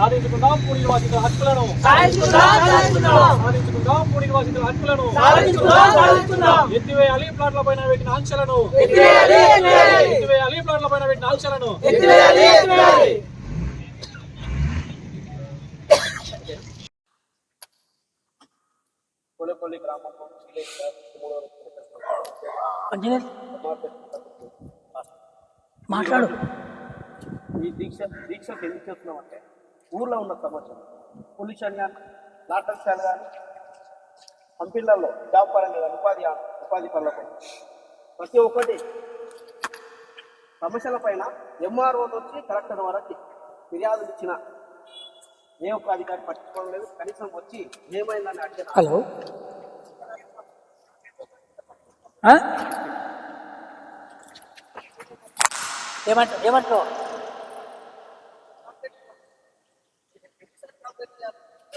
సాధించుకుందాం పూడి నివాసితుల హక్కులను సాధించుకుందాం, సాధించుకుందాం. సాధించుకుందాం పూడి నివాసితుల హక్కులను సాధించుకుందాం, సాధించుకుందాం. ఎత్తివేయాలి ప్లాట్ల పైన పెట్టిన ఆంక్షలను ఎత్తివేయాలి, ఎత్తివేయాలి. ఎత్తివేయాలి ప్లాట్ల పైన పెట్టిన ఆంక్షలను ఎత్తివేయాలి, ఎత్తివేయాలి. కొలపల్లి గ్రామంలో మాట్లాడు ఈ దీక్ష దీక్షకు ఎందుకు చేస్తున్నామంటే ఊర్లో ఉన్న సమస్యలు పొల్యూషన్ కానీ నాటకాలు కానీ కంపెనీలలో జాబ్ పరంగా కానీ ఉపాధి ఉపాధి పనులకు. ప్రతి ఒక్కటి సమస్యల పైన ఎంఆర్ఓ వచ్చి కలెక్టర్ వరకు ఫిర్యాదులు ఇచ్చిన ఏ ఒక్క అధికారి పట్టించుకోవడం లేదు. కనీసం వచ్చి ఏమైందని అడిగిన హలో. ఆ? ఏమంటావు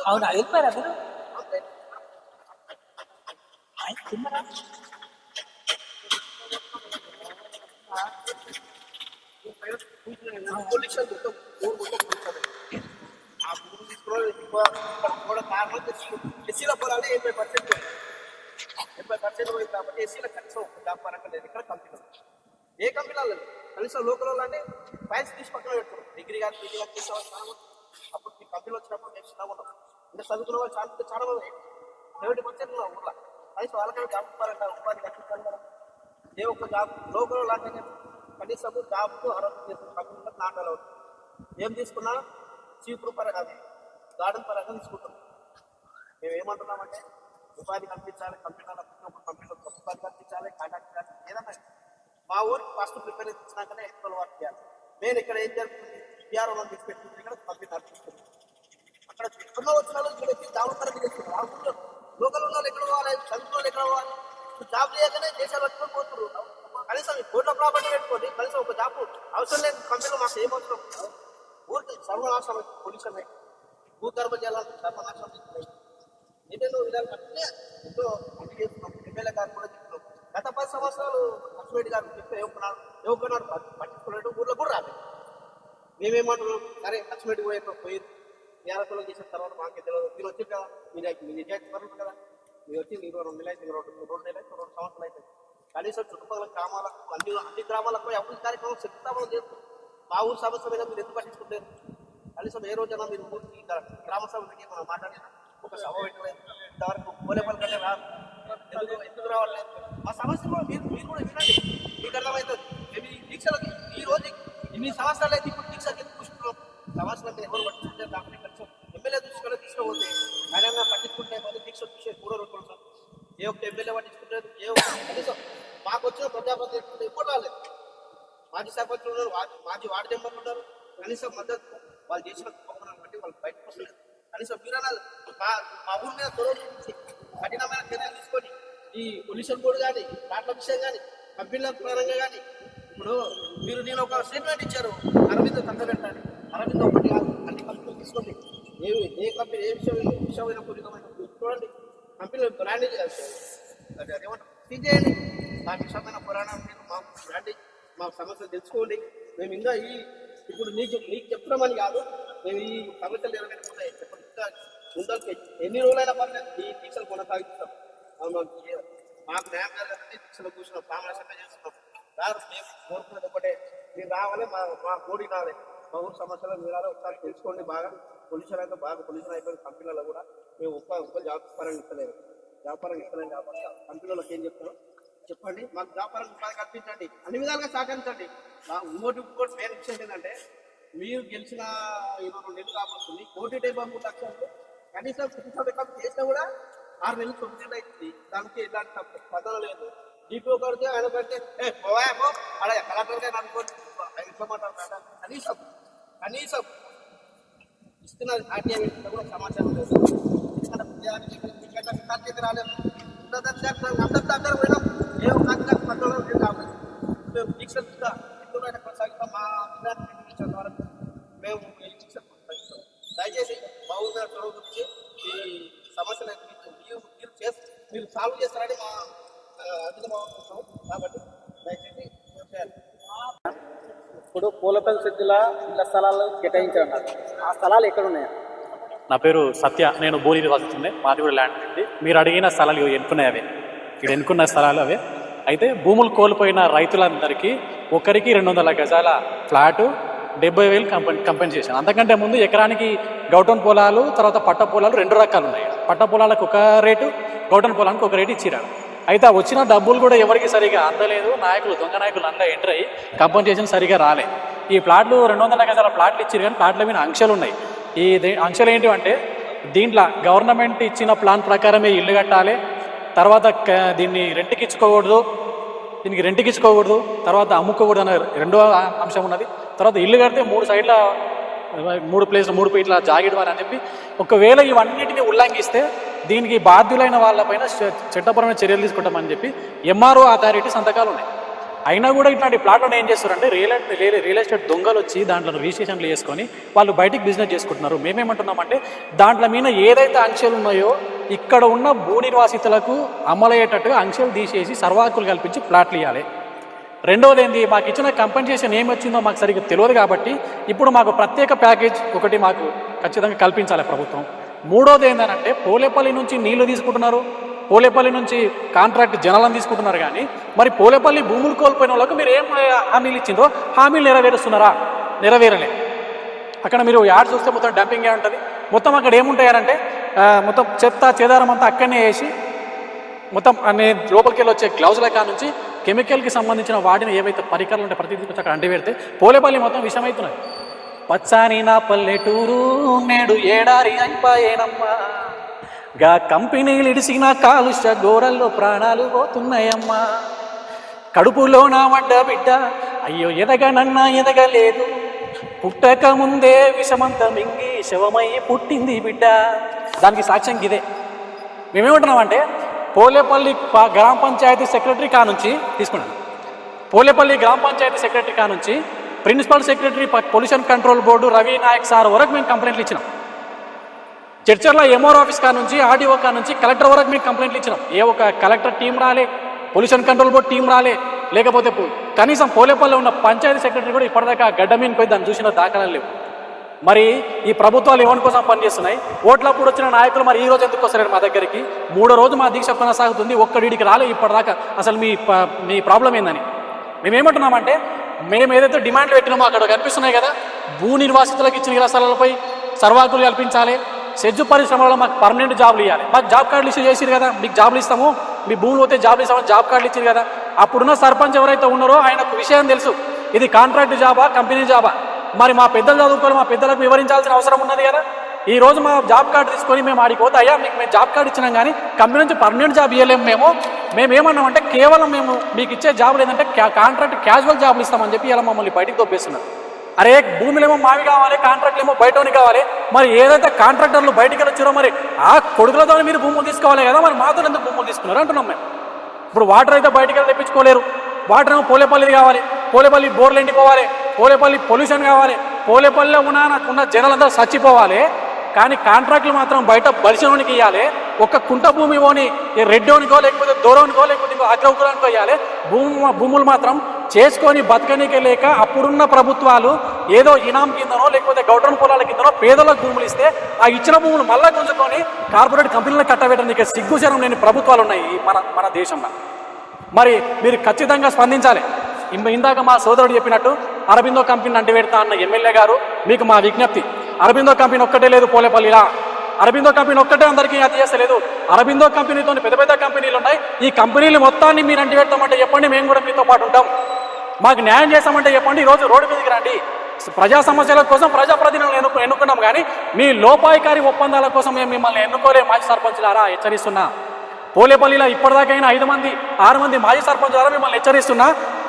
అవునా వెళ్ళిపోయారా మీరు ఆయన తిన్నారా? పొల్యూషన్ మొత్తం ఊరు మొత్తం పొల్యూషన్ ఆ ఊరు తీసుకుని కూడా కారణం ఎస్సీల పొలాలు ఎనభై పర్సెంట్ ఎనభై పర్సెంట్ పోయింది కాబట్టి ఎస్సీల కనీసం ఒక జాబ్ పరంగా లేదు. ఇక్కడ కంపెనీలు. ఏ కంపెనీలో లేదు. కనీసం లోకల్ వాళ్ళు అంటే ఫైల్స్ తీసి పక్కన పెట్టుకోరు డిగ్రీ కానీ పీజీ కానీ తీసేవాళ్ళు చాలా మంది. అప్పుడు ఈ కంపెనీలు వచ్చినప్పుడు మేము చిన్నగా ఉన్నాం. ఇంకా చదువుకున్న వాళ్ళు చాలా చాలా మంది. సెవెంటీ ఊర్లో? కనీసం వాళ్ళకైనా జాబ్ పరంగా ఉపాధి కల్పించాలి కదా ఏ ఒక్క జాబ్ లోకల్ లాగానే కనీసము జాబ్ అర్హత చేసిన కంపెనీలకు నాటాలు ఏం తీసుకున్నా? చీపురు పరంగా గార్డెన్ పరంగా తీసుకుంటాం. మేము ఏమంటున్నామంటే ఉపాధి కల్పించాలి కంప్యూటర్ కంప్యూటర్ ఉపాధి కల్పించాలి కాంటాక్ట్ చేయాలి ఏదన్నా మా ఊరికి ఫస్ట్ ప్రిపేర్ ఇచ్చినాకనే ఎక్కువ వర్క్ చేయాలి. నేను ఇక్కడ ఏం జరుగుతుంది? బీఆర్ఓ తీసి ఇక్కడ కంప్యూటర్ నడిపిస్తుంది ఇక్కడ ఎక్కడో వచ్చిన వాళ్ళు ఇక్కడ వచ్చి జాబ్ పరంగా చేస్తున్నారు లోకల్ ఉన్న ఎక్కడ పోవాలి? చదువుకున్న ఎక్కడ పోవాలి? జాబ్ లేకనే దేశాలు పట్టుకొని పోతున్నారు కనీసం కోట్ల ప్రాపర్టీ పెట్టుకోండి కనీసం ఒక జాబ్ అవసరం లేదు కంపెనీలో మాకు ఏం అవసరం? ఊరికి సర్వనాశనం పొల్యూషన్ భూగర్భ జలాలు సర్వనాశనం అవుతున్నాయి. ఏదైనా విధాలు కట్టినే ఎంతో అన్ని చేస్తున్నాం ఎమ్మెల్యే గారు కూడా చెప్తున్నాం గత పది సంవత్సరాలు లక్ష్మరెడ్డి గారు చెప్తే ఏమన్నారు ఏమన్నారు పట్టించుకోలేదు. ఊర్లో కూడా రాలేదు. మేమేమంటున్నాం? సరే లక్ష్మరెడ్డి పోయే పోయింది నేరకులు చేసిన తర్వాత మాకు తెలియదు మీరు వచ్చి కదా. మీరు మీరు నిజాయితీ పరులు కదా. మీరు వచ్చి మీరు రెండు నెలలు అయితే రెండు రెండు నెలలు అయితే రెండు సంవత్సరాలు అయితే కనీసం చుట్టుపక్కల గ్రామాలకు అన్ని అన్ని గ్రామాలకు అభివృద్ధి కార్యక్రమం శక్తిస్తామని చేస్తుంది మా ఊరు సమస్య మీద మీరు ఎందుకు పట్టించుకుంటారు కనీసం ఏ రోజైనా మీరు ఊరికి గ్రామ సభ పెట్టి మనం మాట్లాడినా? ఒక సభ పెట్టలేదు ఇంతవరకు పోలేపల్లి కంటే రా ఎందుకు ఎందుకు రావట్లేదు మా సమస్య కూడా మీరు మీరు కూడా వినండి. మీకు అర్థమవుతుంది మేము దీక్షలకి ఈ రోజు ఇన్ని సంవత్సరాలు అయితే ఇప్పుడు దీక్షకి ఎందుకు ఎవరు పట్టించుకుంటే దాని కొంచెం ఎమ్మెల్యే దృష్టిలో తీసుకుపోతే ఆయన పట్టించుకుంటే మళ్ళీ దీక్ష చూసే కూడా రూపాయలు సార్. ఏ ఒక్క ఎమ్మెల్యే పట్టించుకుంటే ఏ ఒక్క కనీసం మాకు వచ్చిన ప్రజాపతి ఎప్పుడు రాలేదు. మాజీ సర్పంచులు ఉన్నారు మాజీ వార్డు మెంబర్లు ఉన్నారు. కనీసం మద్దతు వాళ్ళు చేసిన కుటుంబాలను బట్టి వాళ్ళు బయటకు వస్తలేదు. కనీసం మీరన్నా మా మా ఊరి మీద చొరవ చూపించి కఠినమైన చర్యలు తీసుకొని ఈ పొల్యూషన్ బోర్డు కానీ ప్లాట్ల విషయం కానీ కంపెనీల పరంగా కానీ ఇప్పుడు మీరు నేను ఒక స్టేట్మెంట్ ఇచ్చారు అరవింద్ తగ్గబెట్టాలి అరవింద్ ఒకటి కాదు అన్ని కంపెనీలు తీసుకోండి. ఏ ఏ కంపెనీ ఏ విషయం విషయమైన పూరితమైన చూడండి. కంపెనీలు బ్రాండేజ్ అది అదేమంటారు? చేయండి. మా విషయమైన పురాణం మీకు మా బ్రాండేజ్ మా సమస్యలు తెలుసుకోండి. మేము ఇంకా ఈ ఇప్పుడు నీకు నీకు చెప్తున్నామని కాదు. మేము ఈ సమస్యలు నెరవేరకుండా చెప్పండి. ఇంకా ముందరికి ఎన్ని రోజులైనా పర్లేదు. ఈ దీక్షలు కొనసాగిస్తాం. మాకు ఏ- మాకు న్యాయం జరగాలంటే దీక్షలు కూర్చున్నాం. సామరస్యంగా చేస్తున్నాం. సార్ మేము కోరుకున్నది ఒకటే. మీరు రావాలి మా మా కోడి రావాలి. మా ఊరు సమస్యలు మీరు ఒకసారి తెలుసుకోండి బాగా. పొల్యూషన్ అయితే బాగా పొల్యూషన్ అయిపోయిన కంపెనీలలో కూడా మేము ఒక్క ఒక్క జాబ్ పరంగా ఇస్తలేదు జాబ్ పరంగా ఇస్తలేము కాబట్టి కంపెనీలకు ఏం చెప్తారో? చెప్పండి. మాకు జాబ్ పరంగా ఉపాధి కల్పించండి. అన్ని విధాలుగా సహకరించండి. మా ఇంకోటి ఇంకోటి పేరు విషయం ఏంటంటే మీరు గెలిచిన ఇరవై రెండు నెలలు కాబట్టి కోటి డెబ్బై మూడు లక్షలు కనీసం కుటుంబ రికార్డు చేసినా కూడా ఆరు నెలలు తొమ్మిది నెలలు అవుతుంది దానికి ఎలాంటి తప్పు లేదు. డిపో కడితే ఆయన కడితే అలా కలెక్టర్ గారు అనుకోండి ఇంట్లో కనీసం కనీసం ఇస్తున్న ఆర్టీఐ కూడా సమాచారం లేదు. రాలేదు. అందరితో అందరూ ఏ ఒక్క పక్కన మేము దీక్షలుగా ఎప్పుడైనా కొనసాగిస్తాం. మా అధికారులు వరకు మేము దీక్ష కొనసాగిస్తాం. దయచేసి మా చొరవ ఈ సమస్యలు మీరు- మీరు చేసి మీరు సాల్వ్ చేస్తారని మా అభిప్రాయం కాబట్టి దయచేసి చేయాలి. ఇప్పుడు పూలపల్లి సిద్ధిలో ఇళ్ళ స్థలాలు కేటాయించారు ఆ స్థలాలు ఎక్కడ ఉన్నాయి నా పేరు సత్య. నేను భూని వస్తుంది మాది కూడా ల్యాండ్ ఉంది మీరు అడిగిన స్థలాలు ఇవి ఎన్నుకున్నాయి అవే. ఇక్కడ ఎన్నుకున్న స్థలాలు అవే. అయితే భూములు కోల్పోయిన రైతులందరికీ ఒకరికి రెండు వందల గజాల ఫ్లాటు డెబ్బై వేలు కంపెన్ కంపెన్సేషన్. అంతకంటే ముందు ఎకరానికి గౌటన్ పొలాలు తర్వాత పట్ట పొలాలు రెండు రకాలు ఉన్నాయి పట్ట పొలాలకు ఒక రేటు గౌటన్ పొలానికి ఒక రేటు ఇచ్చిరాడు అయితే ఆ వచ్చిన డబ్బులు కూడా ఎవరికి సరిగా అందలేదు. నాయకులు దొంగ నాయకులు అంతా ఎంటర్ అయ్యి కంపెన్సేషన్ సరిగా రాలే. ఈ ప్లాట్లు రెండు వందల గజాల ప్లాట్లు ఇచ్చారు కానీ ప్లాట్ల మీద అంశాలు ఉన్నాయి. ఈ దే- ఏంటి అంటే దీంట్లో గవర్నమెంట్ ఇచ్చిన ప్లాన్ ప్రకారమే ఇల్లు కట్టాలి. తర్వాత దీన్ని రెంట్కి ఇచ్చుకోకూడదు. దీనికి రెంట్కి ఇచ్చుకోకూడదు. తర్వాత అమ్ముకోకూడదు అనే రెండో అంశం ఉన్నది. తర్వాత ఇల్లు కడితే మూడు సైడ్ల మూడు ప్లేస్ మూడు ఫీట్ల జాగిడ్ అని చెప్పి ఒకవేళ ఇవన్నిటిని ఉల్లంఘిస్తే దీనికి బాధ్యులైన వాళ్ళపైన చట్టపరమైన చర్యలు తీసుకుంటామని చెప్పి ఎంఆర్ఓ అథారిటీ సంతకాలు ఉన్నాయి. అయినా కూడా ఇట్లాంటి ప్లాట్లను ఏం చేస్తారంటే రియల్ రియల్ రియల్ ఎస్టేట్ దొంగలు వచ్చి దాంట్లో రిజిస్ట్రేషన్లు చేసుకొని వాళ్ళు బయటికి బిజినెస్ చేసుకుంటున్నారు. మేమేమంటున్నామంటే దాంట్లో మీద ఏదైతే అంశాలు ఉన్నాయో ఇక్కడ ఉన్న భూ నిర్వాసితులకు అమలయ్యేటట్టుగా అంశాలు తీసేసి సర్వాకులు కల్పించి ప్లాట్లు ఇవ్వాలి రెండవది ఏంది మాకు ఇచ్చిన కంపెన్సేషన్ ఏమొచ్చిందో మాకు సరిగ్గా తెలియదు కాబట్టి ఇప్పుడు మాకు ప్రత్యేక ప్యాకేజ్ ఒకటి మాకు ఖచ్చితంగా కల్పించాలి ప్రభుత్వం. మూడోది ఏంటంటే పోలేపల్లి నుంచి నీళ్ళు తీసుకుంటున్నారు. పోలేపల్లి నుంచి కాంట్రాక్ట్ జనాలను తీసుకుంటున్నారు కానీ మరి పోలేపల్లి భూములు కోల్పోయిన వాళ్ళకు మీరు ఏం హామీలు ఇచ్చిందో హామీలు నెరవేరుస్తున్నారా? నెరవేరలే. అక్కడ మీరు యాడ్ చూస్తే మొత్తం డంపింగ్ ఉంటుంది. మొత్తం అక్కడ ఏముంటాయారంటే మొత్తం చెత్త చేదారం అంతా అక్కడనే వేసి మొత్తం అనే లోపలికి వెళ్ళి వచ్చే గ్లౌజ్ల కా నుంచి కెమికల్కి సంబంధించిన వాటిని ఏవైతే పరికరాలు ఉంటాయి ప్రతి అక్కడ అంటి పెడితే పోలేపల్లి మొత్తం విషమవుతున్నాయి పచ్చాని నా పల్లెటూరు నేడు ఏడారి అయిపోయేనమ్మా. గా కంపెనీలు ఇడిసిన కాలుష్య గోడల్లో ప్రాణాలు పోతున్నాయమ్మా. కడుపులో నా వడ్డ బిడ్డ అయ్యో ఎదగనన్నా ఎదగలేదు. పుట్టక ముందే విషమంత మింగి శవమై పుట్టింది బిడ్డ. దానికి సాక్ష్యం ఇదే మేమేమంటున్నామంటే పోలేపల్లి గ్రామ పంచాయతీ సెక్రటరీ కా నుంచి తీసుకున్నాను. పోలేపల్లి గ్రామ పంచాయతీ సెక్రటరీ కా నుంచి principal secretary pollution control board Ravi Nayak sir వరకు మేము కంప్లైంట్లు ఇచ్చినాం. చర్చర్ల ఎంఆర్ ఆఫీస్ కా నుంచి ఆర్డీఓ కా నుంచి కలెక్టర్ వరకు మేము కంప్లైంట్లు ఇచ్చినాం. ఏ ఒక కలెక్టర్ టీం రాలే పొల్యూషన్ కంట్రోల్ బోర్డు టీం రాలే లేకపోతే కనీసం పోలేపల్లిలో ఉన్న పంచాయతీ సెక్రటరీ కూడా ఇప్పటిదాకా గడ్డ మీద పోయి దాన్ని చూసిన దాఖలాలు లేవు. మరి ఈ ప్రభుత్వాలు ఎవరి కోసం పనిచేస్తున్నాయి. ఓట్లప్పుడు వచ్చిన నాయకులు మరి ఈ రోజు ఎందుకు వస్తారు మా దగ్గరికి? మూడో రోజు మా దీక్ష కొనసాగుతుంది. ఒక్కడికి రాలే ఇప్పటిదాకా. అసలు మీ మీ ప్రాబ్లం ఏందని? మేమేమంటున్నామంటే మేము ఏదైతే డిమాండ్ పెట్టినామో అక్కడ కనిపిస్తున్నాయి కదా భూ నిర్వాసితులకు ఇచ్చిన ఇళ్ళ స్థలాలపై సర్వాకులు కల్పించాలి సెజ్జు పరిశ్రమలో మాకు పర్మనెంట్ జాబ్లు ఇవ్వాలి. మాకు జాబ్ కార్డులు ఇష్యూ చేసిరు కదా మీకు జాబ్లు ఇస్తాము మీ భూములు పోతే జాబ్లు ఇస్తామని జాబ్ కార్డులు ఇచ్చారు కదా అప్పుడున్న సర్పంచ్ ఎవరైతే ఉన్నారో ఆయనకు విషయం తెలుసు ఇది కాంట్రాక్ట్ జాబా కంపెనీ జాబా? మరి మా పెద్దలు చదువుకొని మా పెద్దలకు వివరించాల్సిన అవసరం ఉన్నది కదా? ఈ రోజు మా జాబ్ కార్డు తీసుకొని మేము ఆడికి పోతే అయ్యా మీకు మేము జాబ్ కార్డు ఇచ్చినాం కానీ కంపెనీ నుంచి పర్మనెంట్ జాబ్ ఇవ్వలేము మేము మేము ఏమన్నామంటే కేవలం మేము మీకు ఇచ్చే జాబ్ లేదంటే కాంట్రాక్ట్ క్యాజువల్ జాబ్లు ఇస్తామని చెప్పి ఇలా మమ్మల్ని బయటికి దొబ్బేస్తున్నారు అరే భూములేమో మావి కావాలి కాంట్రాక్ట్లు ఏమో బయటోని కావాలి. మరి ఏదైతే కాంట్రాక్టర్లు బయటికి వచ్చారో మరి ఆ కొడుకులతో మీరు భూములు తీసుకోవాలి కదా మరి మాతో ఎందుకు భూములు తీసుకున్నారు అంటున్నాం మేము. ఇప్పుడు వాటర్ అయితే బయటికి వెళ్ళి తెప్పించుకోలేరు. వాటర్ ఏమో పోలేపల్లిది కావాలి. పోలేపల్లి బోర్లు ఎండిపోవాలి. పోలేపల్లి పొల్యూషన్ కావాలి. పోలేపల్లిలో ఉన్న జనాలందరూ చచ్చిపోవాలి. కానీ కాంట్రాక్టులు మాత్రం బయట బలిసినోనికి ఇవ్వాలి ఒక కుంట భూమి పోని రెడ్డోనికో లేకపోతే దూరంకో లేకపోతే ఇంకో అగ్రకులానికో ఇవ్వాలి భూము భూములు మాత్రం చేసుకొని బతకనికే లేక అప్పుడున్న ప్రభుత్వాలు ఏదో ఇనాం కిందనో లేకపోతే గౌడన్ పొలాల కిందనో పేదలకు భూములు ఇస్తే ఆ ఇచ్చిన భూములు మళ్ళా గుంజుకొని కార్పొరేట్ కంపెనీలను కట్టబెట్టడానికి సిగ్గుచరం లేని ప్రభుత్వాలు ఉన్నాయి మన మన దేశంలో. మరి మీరు ఖచ్చితంగా స్పందించాలి. ఇందాక మా సోదరుడు చెప్పినట్టు అరబిందో కంపెనీ అంటి పెడతా అన్న ఎమ్మెల్యే గారు మీకు మా విజ్ఞప్తి. అరబిందో కంపెనీ ఒక్కటే లేదు పోలేపల్లిలా. అరబిందో కంపెనీ ఒక్కటే అందరికీ అది చేస్తలేదు. అరబిందో కంపెనీతో పెద్ద పెద్ద కంపెనీలు ఉన్నాయి. ఈ కంపెనీలు మొత్తాన్ని మీరు అంటి పెడతామంటే చెప్పండి మేము కూడా మీతో పాటు ఉంటాం. మాకు న్యాయం చేస్తామంటే చెప్పండి ఈ రోజు రోడ్డు మీదకి రండి. ప్రజా సమస్యల కోసం ప్రజాప్రతినిధులను ఎన్నుకు ఎన్నుకున్నాం కానీ మీ లోపాయికారి ఒప్పందాల కోసం మేము మిమ్మల్ని ఎన్నుకోలే మాజీ సర్పంచులారా హెచ్చరిస్తున్నా. పోలేపల్లిలో ఇప్పటిదాకైనా ఐదు మంది ఆరు మంది మాజీ సర్పంచ్ ద్వారా మిమ్మల్ని హెచ్చరిస్తున్నా.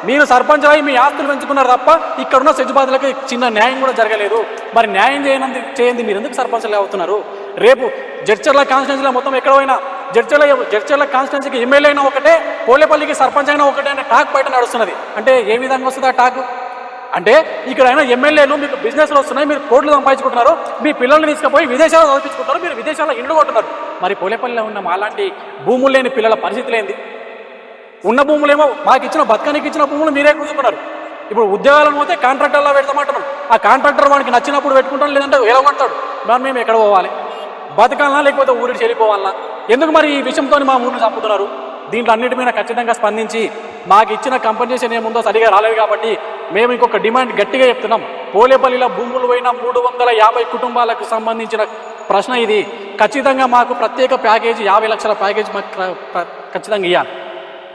మీరు సర్పంచ్ అయి మీ ఆస్తులు పెంచుకున్నారు తప్ప ఇక్కడున్న సెజ్జుబాదులకు చిన్న న్యాయం కూడా జరగలేదు. మరి న్యాయం చేయనంది చేయండి మీరు ఎందుకు సర్పంచ్లు అవుతున్నారు? రేపు జడ్చర్ల కాన్స్టిట్యున్సీలో మొత్తం ఎక్కడ పోయినా జడ్చర్ల జడ్చర్ల కాన్స్టిట్యున్సీకి ఎమ్మెల్యే అయినా ఒకటే పోలేపల్లికి సర్పంచ్ అయినా ఒకటే అనే టాక్ బయట నడుస్తున్నది. అంటే ఏ విధంగా వస్తుంది ఆ టాక్? అంటే ఇక్కడ అయినా ఎమ్మెల్యేలు మీకు బిజినెస్లు వస్తున్నాయి మీరు కోట్లు సంపాదించుకుంటున్నారు మీ పిల్లల్ని తీసుకుపోయి విదేశాల్లో చదివించుకుంటున్నారు మీరు విదేశాల్లో ఇండ్లు కొట్టున్నారు. మరి పోలేపల్లిలో ఉన్న మాలాంటి భూములు లేని పిల్లల పరిస్థితి లేని ఉన్న భూములేమో మాకు ఇచ్చిన బతకనికి ఇచ్చిన భూములు మీరే కూర్చుకున్నారు ఇప్పుడు ఉద్యోగాలను పోతే కాంట్రాక్టర్లో పెడతామంటున్నాం. ఆ కాంట్రాక్టర్ వాడికి నచ్చినప్పుడు పెట్టుకుంటాం లేదంటే ఎలగొడతాడు మరి మేము ఎక్కడ పోవాలి? బతకాలనా లేకపోతే ఊరికి చెల్లిపోవాలనా ఎందుకు మరి ఈ విషయంతో మా ఊరిని చంపుతున్నారు? దీంట్లో అన్నిటి మీద ఖచ్చితంగా స్పందించి మాకు ఇచ్చిన కంపెన్సేషన్ ఏముందో సరిగా రాలేదు కాబట్టి మేము ఇంకొక డిమాండ్ గట్టిగా చెప్తున్నాం. పోలేపల్లిలో భూములు పోయిన మూడు వందల యాభై కుటుంబాలకు సంబంధించిన ప్రశ్న ఇది. ఖచ్చితంగా మాకు ప్రత్యేక ప్యాకేజీ యాభై లక్షల ప్యాకేజీ మాకు ఖచ్చితంగా ఇవ్వాలి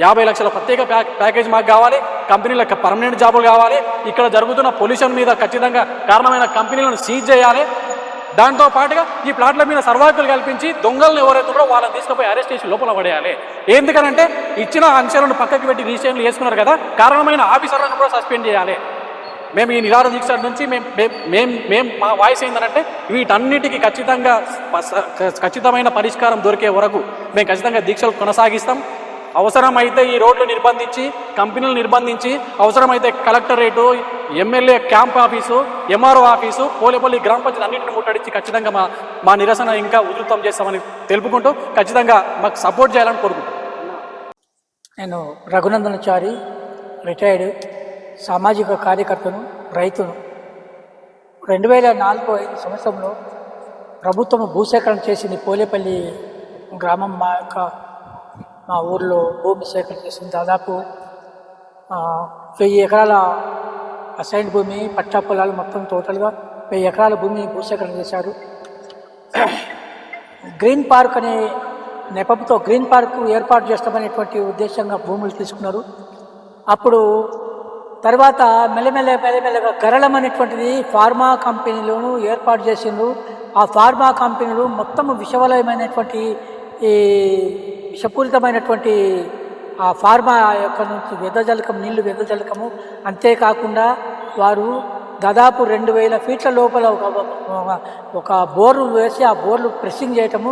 యాభై లక్షల ప్రత్యేక ప్యా ప్యాకేజ్ మాకు కావాలి కంపెనీలకు పర్మనెంట్ జాబులు కావాలి. ఇక్కడ జరుగుతున్న పొల్యూషన్ మీద ఖచ్చితంగా కారణమైన కంపెనీలను సీజ్ చేయాలి. దాంతో పాటుగా ఈ ప్లాట్ల మీద సర్వాకులు కల్పించి దొంగలను ఎవరైతే ఉన్నారో వాళ్ళని తీసుకుపోయి అరెస్ట్ చేసి లోపల పడేయాలి. ఎందుకనంటే ఇచ్చిన అంశాలను పక్కకి పెట్టి రిజిస్ట్రేషన్లు చేసుకున్నారు కదా కారణమైన ఆఫీసర్లను కూడా సస్పెండ్ చేయాలి. మేము ఈ నిరాధ దీక్ష నుంచి మేము మేము మేము మా వాయిస్ ఏంటంటే వీటన్నిటికీ ఖచ్చితంగా ఖచ్చితమైన పరిష్కారం దొరికే వరకు మేము ఖచ్చితంగా దీక్షలు కొనసాగిస్తాం. అవసరమైతే ఈ రోడ్లు నిర్బంధించి కంపెనీలు నిర్బంధించి అవసరమైతే collectorate MLA camp office MRO office Polepalli గ్రామ పంచాయతీ అన్నింటిని ముట్టడించి ఖచ్చితంగా మా మా నిరసన ఇంకా ఉధృతం చేస్తామని తెలుపుకుంటూ ఖచ్చితంగా మాకు సపోర్ట్ చేయాలని కోరుకుంటున్నాను నేను రఘునందనచారి రిటైర్డ్ సామాజిక కార్యకర్తను రైతును. రెండు వేల నాలుగు ఐదు సంవత్సరంలో ప్రభుత్వం భూసేకరణ చేసింది పోలేపల్లి గ్రామం మా యొక్క మా ఊర్లో భూమి సేకరణ దాదాపు వెయ్యి ఎకరాల అసైన్ భూమి పట్టా పొలాలు మొత్తం టోటల్గా వెయ్యి ఎకరాల భూమి భూసేకరణ చేశారు. గ్రీన్ పార్క్ అనే నెపంతో గ్రీన్ పార్క్ ఏర్పాటు చేస్తామనేటువంటి ఉద్దేశంగా భూములు తీసుకున్నారు. అప్పుడు తర్వాత మెల్లమెల్ల మెల్లమెల్లగా గరళం అనేటువంటిది ఫార్మా కంపెనీలను ఏర్పాటు చేసిండ్రు. ఆ ఫార్మా కంపెనీలు మొత్తం విషవలయమైనటువంటి ఈ విషపూరితమైనటువంటి ఆ ఫార్మా యొక్క నుంచి వెదజలకం నీళ్ళు వెదజలకము అంతేకాకుండా వారు దాదాపు రెండు వేల ఫీట్ల లోపల ఒక ఒక- బోర్లు వేసి ఆ బోర్లు ప్రెస్సింగ్ చేయటము.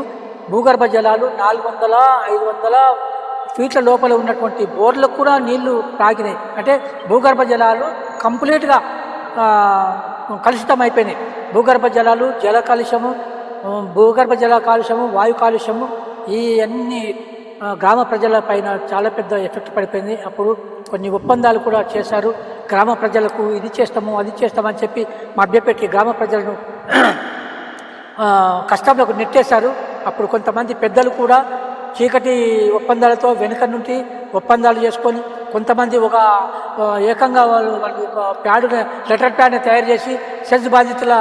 భూగర్భ జలాలు నాలుగు వందల ఐదు వందల ఫీట్ల లోపల ఉన్నటువంటి బోర్లకు కూడా నీళ్ళు తాగినాయి అంటే భూగర్భ జలాలు కంప్లీట్గా కలుషితం అయిపోయినాయి భూగర్భ జలాలు జల కాలుష్యము భూగర్భ జల కాలుష్యము వాయు కాలుష్యము ఈ అన్ని గ్రామ ప్రజల పైన చాలా పెద్ద ఎఫెక్ట్ పడిపోయింది. అప్పుడు కొన్ని ఒప్పందాలు కూడా చేశారు. గ్రామ ప్రజలకు ఇది చేస్తాము అది చేస్తామని చెప్పి మభ్యపెట్టి గ్రామ ప్రజలను కష్టంలో కష్టంలోకి నెట్టేశారు. అప్పుడు కొంతమంది పెద్దలు కూడా చీకటి ఒప్పందాలతో వెనుక నుండి ఒప్పందాలు చేసుకొని కొంతమంది ఒక ఏకంగా వాళ్ళు వాళ్ళు ఒక ప్యాడ్ లెటర్ ప్యాడ్ని తయారు చేసి సెజ్ బాధితుల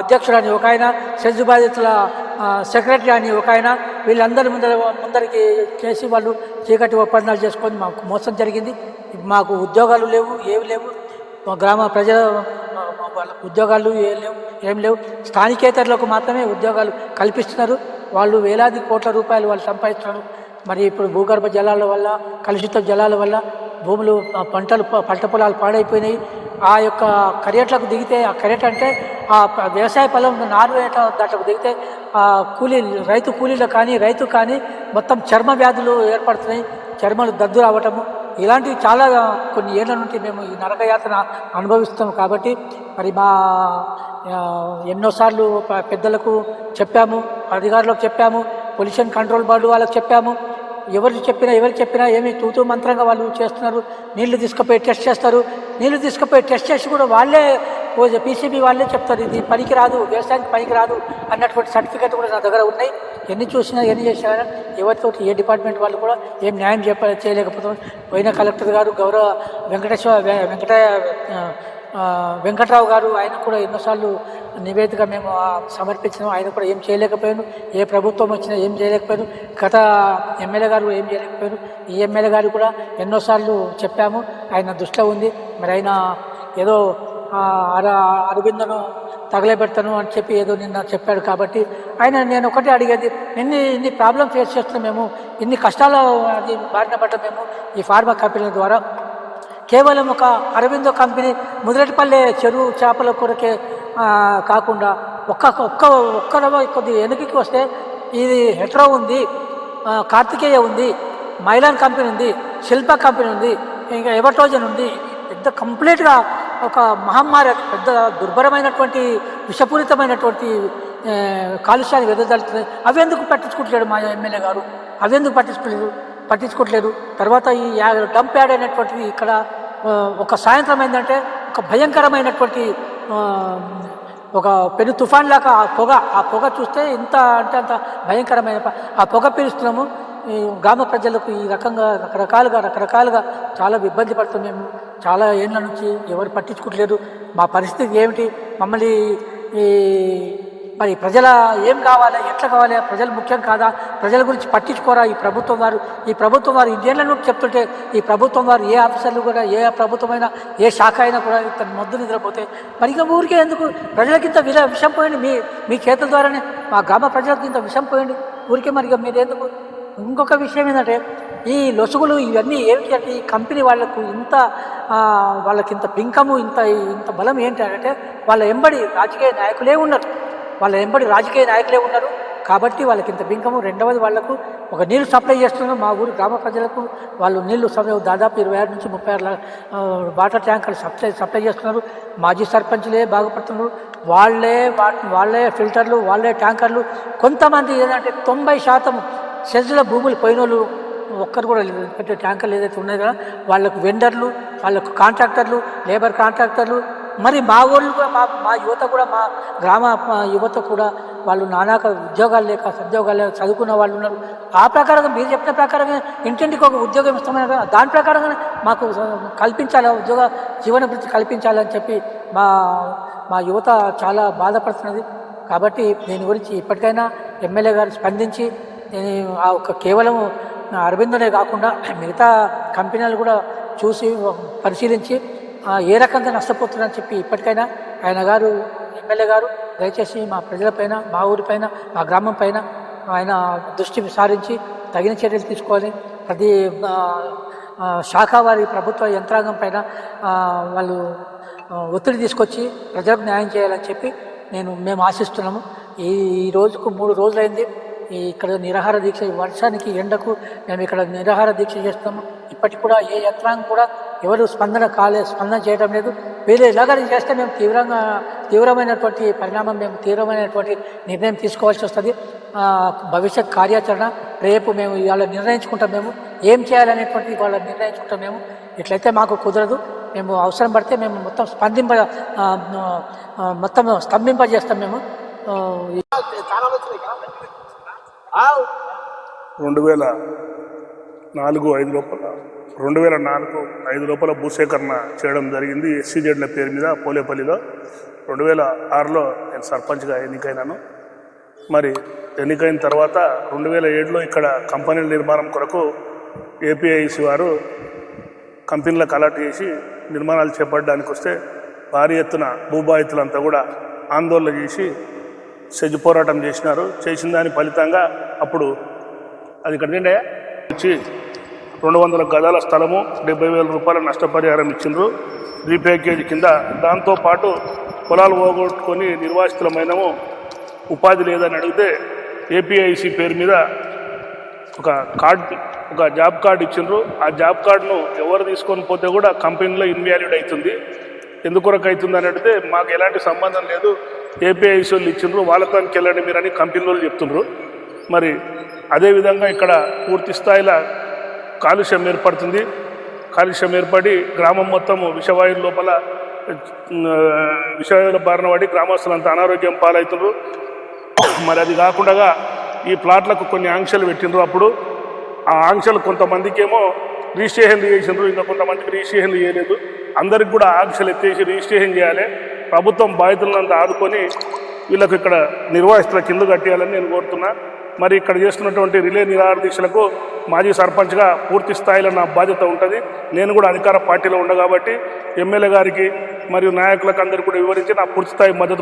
అధ్యక్షుడు అని ఒక ఆయన సెజ్ బాధితుల సెక్రటరీ అని ఒక ఆయన. వీళ్ళందరి ముందర ముందరికి చేసి వాళ్ళు చీకటి ఒప్పందాలు చేసుకొని మాకు మోసం జరిగింది. మాకు ఉద్యోగాలు లేవు ఏవి లేవు. మా గ్రామ ప్రజల వాళ్ళ ఉద్యోగాలు ఏం లేవు ఏం లేవు. స్థానికేతరులకు మాత్రమే ఉద్యోగాలు కల్పిస్తున్నారు. వాళ్ళు వేలాది కోట్ల రూపాయలు వాళ్ళు సంపాదిస్తున్నారు. మరి ఇప్పుడు భూగర్భ జలాల వల్ల కలుషిత జలాల వల్ల భూములు పంటలు పంట పొలాలు పాడైపోయినాయి. ఆ యొక్క కరియట్లకు దిగితే ఆ కరియట్ అంటే ఆ వ్యవసాయ పొలం నారు దాంట్లకు దిగితే ఆ కూలీ రైతు కూలీలు కానీ రైతు కానీ మొత్తం చర్మ వ్యాధులు ఏర్పడుతున్నాయి. చర్మలు దద్దు రావటము. ఇలాంటివి చాలా కొన్ని ఏళ్ళ నుండి మేము ఈ నరకయాత్ర అనుభవిస్తాం కాబట్టి మరి మా ఎన్నోసార్లు పెద్దలకు చెప్పాము అధికారులకు చెప్పాము పొల్యూషన్ కంట్రోల్ బోర్డు వాళ్ళకి చెప్పాము. ఎవరు చెప్పినా ఎవరు చెప్పినా ఏమి తూతూ మంత్రంగా వాళ్ళు చేస్తున్నారు. నీళ్ళు తీసుకుపోయి టెస్ట్ చేస్తారు. నీళ్ళు తీసుకుపోయి టెస్ట్ చేసి కూడా వాళ్ళే పీసీబీ వాళ్ళే చెప్తారు ఇది పనికి రాదు వ్యవసాయానికి పనికి రాదు అన్నటువంటి సర్టిఫికేట్ కూడా నా దగ్గర ఉన్నాయి. ఎన్ని చూసినా ఎన్ని చేసినా ఎవరితో ఏ డిపార్ట్మెంట్ వాళ్ళు కూడా ఏం న్యాయం చెప్ప చేయలేకపోతున్నారు. పోయిన కలెక్టర్ గారు గౌరవ వెంకటేశ్వర వెంకట వెంకట్రావు గారు ఆయన కూడా ఎన్నోసార్లు నివేదిక మేము సమర్పించినాము సమర్పించినాం. ఆయన కూడా ఏం చేయలేకపోయాను ఏ ప్రభుత్వం వచ్చినా ఏం చేయలేకపోయాను గత ఎమ్మెల్యే గారు ఏం చేయలేకపోయాను ఈ ఎమ్మెల్యే గారు కూడా ఎన్నోసార్లు చెప్పాము. ఆయన దృష్టిలో ఉంది. మరి ఆయన ఏదో అర అరవిందను తగలబెడతాను అని చెప్పి ఏదో నిన్న చెప్పాడు కాబట్టి ఆయన నేను ఒకటే అడిగేది ఎన్ని ఇన్ని ప్రాబ్లమ్ ఫేస్ చేస్తున్నాం మేము? ఇన్ని కష్టాలు అది బారిన పడ్డ మేము? ఈ ఫార్మా కంపెనీల ద్వారా కేవలం ఒక అరవిందో కంపెనీ ముదిరెడ్డిపల్లె చెరువు చేపల కొరకే కాకుండా ఒక్క ఒక్క ఒక్క కొద్ది వెనుకకి వస్తే ఇది హెట్రో ఉంది కార్తికేయ ఉంది మైలాన్ కంపెనీ ఉంది శిల్ప కంపెనీ ఉంది ఇంకా ఎవటోజన్ ఉంది. పెద్ద కంప్లీట్గా ఒక మహమ్మారి పెద్ద దుర్భరమైనటువంటి విషపూరితమైనటువంటి కాలుష్యాన్ని వెదజల్లుతున్నాయి అవి ఎందుకు పట్టించుకుంటలేడు మా ఎమ్మెల్యే గారు? అవి ఎందుకు పట్టించుకోలేదు పట్టించుకోవట్లేదు తర్వాత ఈ డంప్ యాడ్ అయినటువంటివి ఇక్కడ ఒక సాయంత్రం ఏంటంటే ఒక భయంకరమైనటువంటి ఒక పెను తుఫాన్ లాగా ఆ పొగ ఆ పొగ చూస్తే ఇంత అంటే అంత భయంకరమైన ఆ పొగ పీలుస్తున్నాము. ఈ గ్రామ ప్రజలకు ఈ రకంగా రకరకాలుగా రకరకాలుగా చాలా ఇబ్బంది పడుతున్నాము చాలా ఏళ్ళ నుంచి ఎవరు పట్టించుకోవట్లేదు. మా పరిస్థితి ఏమిటి? మమ్మల్ని ఈ మరి ప్రజల ఏం కావాలి ఎట్లా కావాలి ప్రజలు ముఖ్యం కాదా? ప్రజల గురించి పట్టించుకోరా ఈ ప్రభుత్వం వారు? ఈ ప్రభుత్వం వారు ఇదేళ్ళ చెప్తుంటే ఈ ప్రభుత్వం వారు ఏ ఆఫీసర్లు కూడా ఏ ప్రభుత్వమైనా ఏ శాఖ అయినా కూడా తన మొద్దు నిద్రపోతే మరి ఇక ఊరికే ఎందుకు? ప్రజలకింత విల విషం పోయండి. మీ మీ చేతుల ద్వారానే మా గ్రామ ప్రజలకు ఇంత విషం పోయండి. ఊరికే మరి ఇక మీరు ఎందుకు ఇంకొక విషయం ఏంటంటే ఈ లొసుగులు ఇవన్నీ ఏమిటి అంటే ఈ కంపెనీ వాళ్ళకు ఇంత వాళ్ళకి ఇంత పింకము ఇంత ఇంత బలం ఏంటి అంటే వాళ్ళ ఎంబడి రాజకీయ నాయకులే ఉన్నారు వాళ్ళ వెంబడి రాజకీయ నాయకులే ఉన్నారు. కాబట్టి వాళ్ళకి ఇంత బింకము రెండవది వాళ్ళకు ఒక నీళ్ళు సప్లై చేస్తున్నాం మా ఊరు గ్రామ ప్రజలకు వాళ్ళు నీళ్ళు సమయం దాదాపు ఇరవై ఆరు నుంచి ముప్పై ఆరు వాటర్ ట్యాంకర్లు సప్లై సప్లై చేస్తున్నారు. మాజీ సర్పంచ్లే బాగుపడుతున్నారు. వాళ్ళే వా- వాళ్ళే ఫిల్టర్లు వాళ్ళే ట్యాంకర్లు. కొంతమంది ఏంటంటే తొంభై శాతం సెజ్ల భూములు పోయిన వాళ్ళు ఒక్కరు కూడా లేదు ఎందుకంటే ట్యాంకర్లు ఏదైతే ఉన్నాయో కదా వాళ్ళకు వెండర్లు వాళ్ళకు కాంట్రాక్టర్లు లేబర్ కాంట్రాక్టర్లు మరి మా ఊళ్ళు కూడా మా మా యువత కూడా మా గ్రామ యువత కూడా వాళ్ళు నానాక ఉద్యోగాలు లేక సద్యోగాలు లేక చదువుకున్న వాళ్ళు ఉన్నారు. ఆ ప్రకారంగా మీరు చెప్పిన ప్రకారంగా ఇంటింటికి ఒక ఉద్యోగం ఇస్తామని దాని ప్రకారంగా మాకు కల్పించాలి ఉద్యోగ జీవన వృత్తి కల్పించాలని చెప్పి మా మా యువత చాలా బాధపడుతున్నది. కాబట్టి దీని గురించి ఇప్పటికైనా ఎమ్మెల్యే గారు స్పందించి నేను ఆ ఒక కేవలం అరవిందనే కాకుండా మిగతా కంపెనీలు కూడా చూసి పరిశీలించి ఏ రకంగా నష్టపోతున్నారని చెప్పి ఇప్పటికైనా ఆయన గారు ఎమ్మెల్యే గారు దయచేసి మా ప్రజలపైన మా ఊరిపైన మా గ్రామం పైన ఆయన దృష్టి సారించి తగిన చర్యలు తీసుకోవాలి. ప్రతి శాఖ వారి ప్రభుత్వ యంత్రాంగం పైన వాళ్ళు ఒత్తిడి తీసుకొచ్చి ప్రజలకు న్యాయం చేయాలని చెప్పి నేను మేము ఆశిస్తున్నాము. ఈ ఈ రోజుకు మూడు రోజులైంది. ఇక్కడ నిరాహార దీక్ష వర్షానికి ఎండకు మేము ఇక్కడ నిరాహార దీక్ష చేస్తాము. ఇప్పటికి కూడా ఏ యంత్రాంగం కూడా ఎవరు స్పందన కాలే స్పందన చేయడం లేదు. వీళ్ళు ఇలాగ చేస్తే మేము తీవ్రంగా తీవ్రమైనటువంటి పరిణామం మేము తీవ్రమైనటువంటి నిర్ణయం తీసుకోవాల్సి వస్తుంది. భవిష్యత్ కార్యాచరణ రేపు మేము ఇవాళ నిర్ణయించుకుంటాం మేము. ఏం చేయాలనేటువంటి వాళ్ళ నిర్ణయించుకుంటాం మేము. ఇట్లయితే మాకు కుదరదు. మేము అవసరం పడితే మేము మొత్తం స్పందింప మొత్తం స్తంభింపజేస్తాం మేము. చాలా వచ్చినాయి రెండు వేల నాలుగు ఐదు లోపల రెండు వేల నాలుగు ఐదు లోపల భూసేకరణ చేయడం జరిగింది. ఎస్సీ జడ్ల పేరు మీద పోలేపల్లిలో. రెండు వేల ఆరులో నేను సర్పంచ్గా ఎన్నికైనాను. మరి ఎన్నికైన తర్వాత రెండు వేల ఏడులో ఇక్కడ కంపెనీల నిర్మాణం కొరకు ఏపీఐసి వారు కంపెనీలకు అలాట్ చేసి నిర్మాణాలు చేపట్టడానికి వస్తే భారీ ఎత్తున భూబాధితులంతా కూడా ఆందోళన చేసి సెజ్ పోరాటం చేసినారు. చేసిన దాని ఫలితంగా అప్పుడు అది ఇక్కడ నిండే వచ్చి రెండు వందల గదాల స్థలము డెబ్బై వేల రూపాయల నష్టపరిహారం ఇచ్చిండ్రు. రీప్యాకేజ్ కింద దాంతోపాటు పొలాలు పోగొట్టుకొని నిర్వాసితులమైనము ఉపాధి లేదని అడిగితే ఏపీఐసి పేరు మీద ఒక కార్డ్ ఒక జాబ్ కార్డు ఇచ్చిండ్రు. ఆ జాబ్ కార్డును ఎవరు తీసుకొని పోతే కూడా కంపెనీలో ఇన్వాల్యూడ్ అవుతుంది. ఎందుకొరకు అవుతుంది అని అడిగితే మాకు ఎలాంటి సంబంధం లేదు. ఏపీఐసి వాళ్ళు ఇచ్చిండ్రు వాళ్ళతోనికి వెళ్ళండి అని కంపెనీ వాళ్ళు చెప్తుండ్రు. మరి అదేవిధంగా ఇక్కడ పూర్తి స్థాయిలో కాలుష్యం ఏర్పడుతుంది. కాలుష్యం ఏర్పడి గ్రామం మొత్తం విషవాయువు లోపల విషవాయువుల బారిన పడి గ్రామస్తులంతా అనారోగ్యం పాలవుతున్నారు మరి అది కాకుండా ఈ ప్లాట్లకు కొన్ని ఆంక్షలు పెట్టిండ్రు అప్పుడు. ఆ ఆంక్షలు కొంతమందికి ఏమో రిజిస్ట్రేషన్లు చేసిండ్రు ఇంకా కొంతమందికి రిజిస్ట్రేషన్లు చేయలేదు. అందరికి కూడా ఆంక్షలు ఎత్తేసి రిజిస్ట్రేషన్ చేయాలి. ప్రభుత్వం బాధితులంతా ఆదుకొని వీళ్ళకు ఇక్కడ నిర్వాహిస్తుల కింద కట్టేయాలని నేను కోరుతున్నా. మరి ఇక్కడ చేస్తున్నటువంటి రిలే నిరాహారదీక్షలకు మాజీ సర్పంచ్గా పూర్తి స్థాయిలో నా బాధ్యత ఉంటుంది. నేను కూడా అధికార పార్టీలో ఉండ కాబట్టి ఎమ్మెల్యే గారికి మరియు నాయకులకు అందరికీ కూడా వివరించి నా పూర్తి స్థాయి మద్దతు